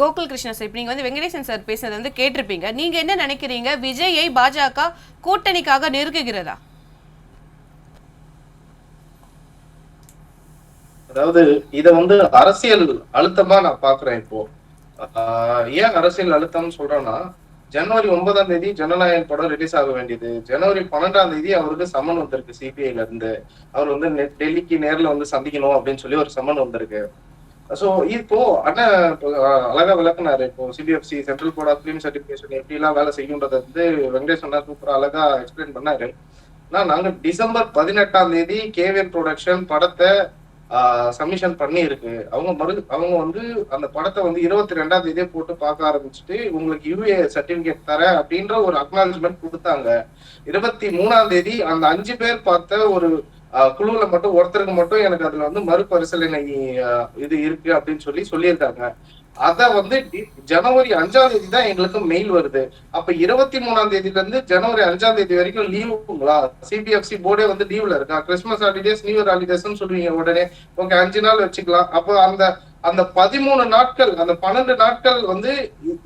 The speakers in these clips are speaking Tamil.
கோகுல் கிருஷ்ணா சார் இப்போ நீங்கள் வந்து வெங்கடேசன் சார் பேசுனது வந்து கேட்டிருப்பீங்க. நீங்க என்ன நினைக்கிறீங்க? விஜயை பாஜக கூட்டணிக்காக நெருக்குகிறதா? அதாவது இத வந்து அரசியல் அழுத்தமா நான் பாக்குறேன் இப்போ. ஆஹ் ஏன் அரசியல் அழுத்தம்னு சொல்றேன்னா ஜனவரி ஒன்பதாம் தேதி ஜனநாயகன் படம் ரிலீஸ் ஆக வேண்டியது. ஜனவரி பன்னெண்டாம் தேதி அவருக்கு சம்மன் வந்திருக்கு சிபிஐல இருந்து. அவர் வந்து நெ- டெல்லிக்கு நேர்ல வந்து சந்திக்கணும் அப்படின்னு சொல்லி ஒரு சம்மன் வந்திருக்கு. ஸோ இப்போ அண்ணன் இப்போ, அழகா விளக்குனாரு. இப்போ CBFC central board of film certification எப்படி எல்லாம் வேலை செய்யுன்றதை வந்து வெங்கடேஷ் அண்ணா சூப்பரா அழகா எக்ஸ்பிளைன் பண்ணாரு. ஆனா நாங்க டிசம்பர் பதினெட்டாம் தேதி கேவிஎன் ப்ரொடக்ஷன் படத்தை சப்மிஷன் பண்ணி இருக்கு அவங்க மறு அவங்க வந்து அந்த படத்தை வந்து இருபத்தி ரெண்டாம் தேதியே போட்டு பார்க்க ஆரம்பிச்சுட்டு உங்களுக்கு யூஏ சர்டிபிகேட் தரேன் அப்படின்ற ஒரு அக்னாலஜ்மெண்ட் கொடுத்தாங்க. இருபத்தி மூணாம் தேதி அந்த அஞ்சு பேர் பார்த்த ஒரு குழுவுல மட்டும் ஒருத்தருக்கு மட்டும் எனக்கு அதுல வந்து மறுபரிசீலனை இது இருக்கு அப்படின்னு சொல்லி சொல்லியிருக்காங்க. அத வந்து ஜனவரி அஞ்சாம் தேதி தான் எங்களுக்கு மெயில் வருது. அப்ப இருபத்தி மூணாம் தேதியில இருந்து ஜனவரி அஞ்சாம் தேதி வரைக்கும் லீவுங்களா சிபிஎஃப்சி போர்டே வந்து லீவ்ல இருக்கா? கிறிஸ்மஸ் ஹாலிடேஸ் நியூ இயர் ஹாலிடேஸ்னு சொல்லுவீங்க உடனே. ஓகே அஞ்சு நாள் வச்சுக்கலாம். அப்போ அந்த அந்த பதிமூணு நாட்கள் அந்த பன்னெண்டு நாட்கள் வந்து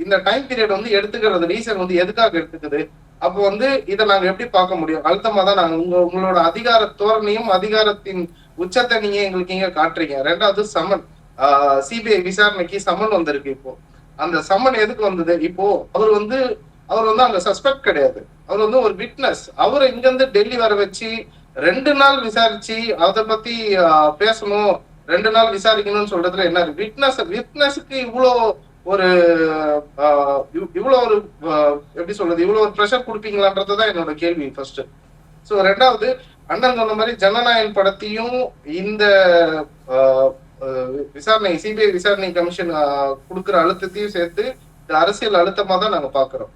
இந்த டைம் பீரியட் வந்து எடுத்துக்கிறது ரீசன் வந்து எதுக்காக எடுத்துக்குது? அப்போ வந்து இதை நாங்க எப்படி பார்க்க முடியும்? அழுத்தமா தான் நாங்க உங்க உங்களோட அதிகார தோரணையும் அதிகாரத்தின் உச்சத்தை நீங்க எங்களுக்கு இங்க காட்டுறீங்க. ரெண்டாவது சமன். சிபிஐ விசாரணைக்கு சமன் வந்திருக்கு இப்போ. அந்த சம்மன் எதுக்கு வந்தது? இப்போ அவர் வந்து அவர் வந்து அங்க சஸ்பெக்ட் கிடையாது. அவர் வந்து ஒரு விட்னஸ் அவரை இங்க இருந்து டெல்லி வர வச்சு ரெண்டு நாள் விசாரிச்சு அதை பத்தி பேசணும். ரெண்டு நாள் விசாரிக்கணும்னு சொல்றதுல என்ன விட்னஸ் விட்னஸுக்கு இவ்வளோ ஒரு இவ்- இவ்வளோ ஒரு எப்படி சொல்றது இவ்வளோ ஒரு ப்ரெஷர் கொடுப்பீங்களான்றதுதான் என்னோட கேள்வி ஃபர்ஸ்ட் சோ ரெண்டாவது அண்ணன் சொன்ன மாதிரி ஜனநாயகன் படத்தையும் இந்த விசாரணை சிபிஐ விசாரணை கமிஷன் கொடுக்குற அழுத்தத்தையும் சேர்த்து இந்த அரசியல் அழுத்தமா தான் நாங்க பாக்குறோம்.